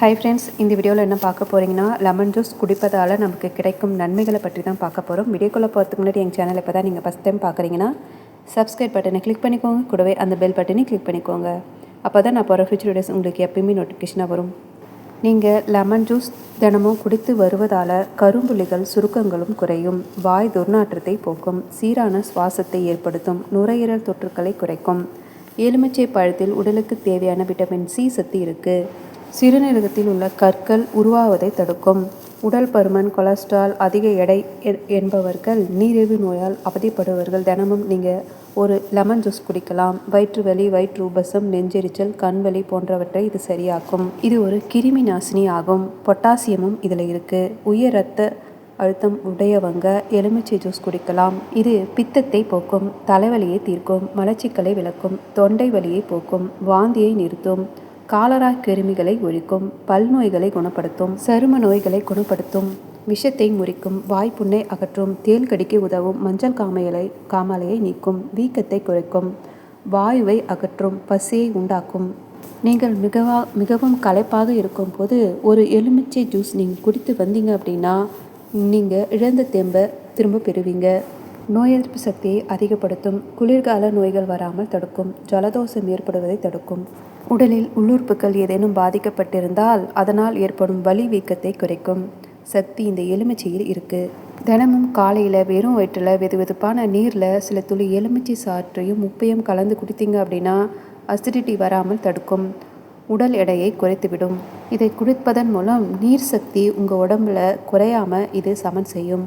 Hi friends இந்த வீடியோவில் என்ன பார்க்க போகிறீங்கன்னா லெமன் ஜூஸ் குடிப்பதால் நமக்கு கிடைக்கும் நன்மைகளை பற்றி தான் பார்க்க போகிறோம் வீடியோக்குள்ளே போகிறதுக்கு முன்னாடி எங்கள் சேனல் இப்போ தான் நீங்கள் ஃபஸ்ட் டைம் பார்க்குறீங்கன்னா சப்ஸ்கிரைப் பட்டனை கிளிக் பண்ணிக்கோங்க. கூடவே அந்த பெல் பட்டனை கிளிக் பண்ணிக்கோங்க. அப்போ தான் நான் போகிற ஃபியூச்சர் வீடியோஸ் உங்களுக்கு எப்பயுமே நோட்டிஃபிகேஷனாக வரும். நீங்கள் லெமன் ஜூஸ் தினமும் குடித்து வருவதால் கரும்புள்ளிகள் சுருக்கங்களும் குறையும். வாய் துர்நாற்றத்தை போக்கும். சீரான சுவாசத்தை ஏற்படுத்தும். நுரையீரல் தொற்றுக்களை குறைக்கும். எலுமிச்சை பழத்தில் உடலுக்கு தேவையான விட்டமின் சி சத்து இருக்குது சிறுநீரகத்தில் உள்ள கற்கள் உருவாவதை தடுக்கும். உடல் பருமன் கொலஸ்ட்ரால் அதிக எடை என்பவர்கள் நீரிழிவு நோயால் அவதிப்படுபவர்கள் தினமும் நீங்கள் ஒரு லெமன் ஜூஸ் குடிக்கலாம். வயிற்று வலி வயிற்று உபசம் நெஞ்செரிச்சல் கண் வலி போன்றவற்றை இது சரியாக்கும். இது ஒரு கிருமி நாசினி ஆகும். பொட்டாசியமும் இதில் இருக்குது உயர் ரத்த அழுத்தம் உடையவங்க எலுமிச்சை ஜூஸ் குடிக்கலாம். இது பித்தத்தை போக்கும். தலைவலியை தீர்க்கும். மலச்சிக்கலை விளக்கும். தொண்டை வலியை போக்கும். வாந்தியை நிறுத்தும். காலரா கிருமிகளை ஒழிக்கும் பல் நோய்களை குணப்படுத்தும் சரும நோய்களை குணப்படுத்தும் விஷத்தை முறிக்கும் வாய்ப்புண்ணை அகற்றும் தேள் கடிக்க உதவும் மஞ்சள் காமையலை காமாலையை நீக்கும் வீக்கத்தை குறைக்கும் வாயுவை அகற்றும் பசியை உண்டாக்கும். நீங்கள் மிகவா மிகவும் களைப்பாக இருக்கும்போது ஒரு எலுமிச்சை ஜூஸ் நீங்கள் குடித்து வந்தீங்க அப்படின்னா நீங்கள் இழந்த தெம்பை திரும்ப பெறுவீங்க. நோய் எதிர்ப்பு சக்தியை அதிகப்படுத்தும் குளிர்கால நோய்கள் வராமல் தடுக்கும் ஜலதோஷம் ஏற்படுவதை தடுக்கும். உடலில் உள்ளுறுப்புகள் ஏதேனும் பாதிக்கப்பட்டிருந்தால் அதனால் ஏற்படும் வலி வீக்கத்தை குறைக்கும். சக்தி இந்த எலுமிச்சையில் இருக்குது தினமும் காலையில் வெறும் வயிற்றில் வெது வெதுப்பான நீரில் சில துளி எலுமிச்சை சாற்றையும் உப்பையும் கலந்து குடித்தீங்க அப்படின்னா அசிடிட்டி வராமல் தடுக்கும். உடல் எடையை குறைத்துவிடும். இதை குடிப்பதன் மூலம் நீர் சக்தி உங்கள் உடம்புல குறையாமல் இது சமன் செய்யும்.